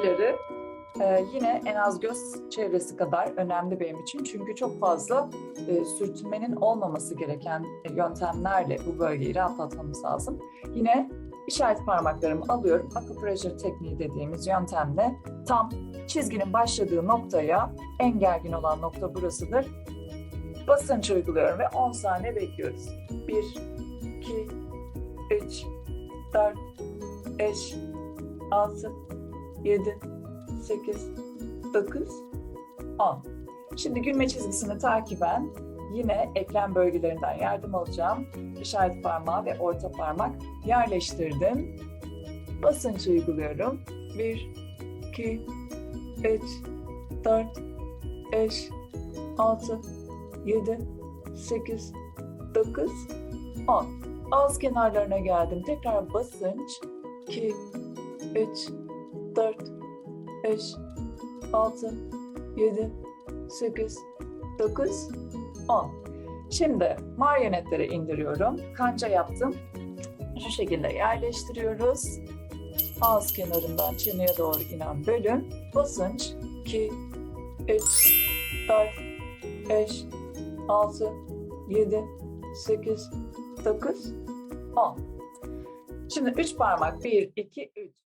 etkileri e, yine en az göz çevresi kadar önemli benim için. Çünkü çok fazla e, sürtünmenin olmaması gereken yöntemlerle bu bölgeyi rahatlatmamız lazım. Yine işaret parmaklarımı alıyorum. Acupressure tekniği dediğimiz yöntemle tam çizginin başladığı noktaya en gergin olan nokta burasıdır. Basınç uyguluyorum ve 10 saniye bekliyoruz. 1, 2, 3, 4, 5, 6, 7, 8, 9, 10. Şimdi gülme çizgisini takiben yine eklem bölgelerinden yardım alacağım. İşaret parmağı ve orta parmak yerleştirdim. Basınç uyguluyorum. 1, 2, 3, 4, 5, 6, 7, 8, 9, 10. Ağız kenarlarına geldim. Tekrar basınç. 2, 3, 4, 5, 6, 7, 8, 9, 10. Şimdi marionetlere indiriyorum. Kanca yaptım. Şu şekilde yerleştiriyoruz. Ağız kenarından çeneye doğru inen bölüm. Basınç 2, 3, 4, 5, 6, 7, 8, 9, 10. Şimdi üç parmak 1, 2, 3.